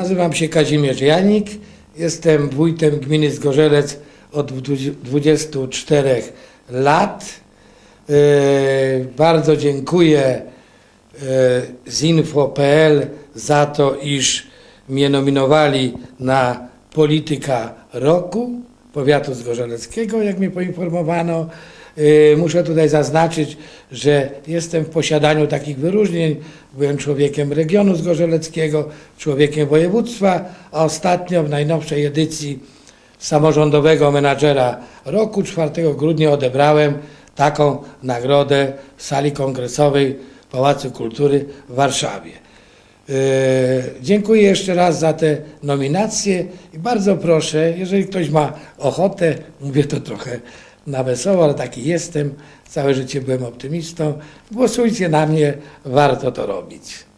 Nazywam się Kazimierz Janik, jestem wójtem gminy Zgorzelec od 24 lat. E, Bardzo dziękuję e, z info.pl za to, iż mnie nominowali na polityka roku powiatu zgorzeleckiego, jak mnie poinformowano. E, Muszę tutaj zaznaczyć, że jestem w posiadaniu takich wyróżnień. Byłem człowiekiem regionu zgorzeleckiego, człowiekiem województwa, a ostatnio w najnowszej edycji samorządowego menadżera roku 4 grudnia odebrałem taką nagrodę w sali kongresowej Pałacu Kultury w Warszawie. E, Dziękuję jeszcze raz za te nominacje i bardzo proszę, jeżeli ktoś ma ochotę, mówię to trochę na wesoło, ale taki jestem, całe życie byłem optymistą, głosujcie na mnie, warto to robić.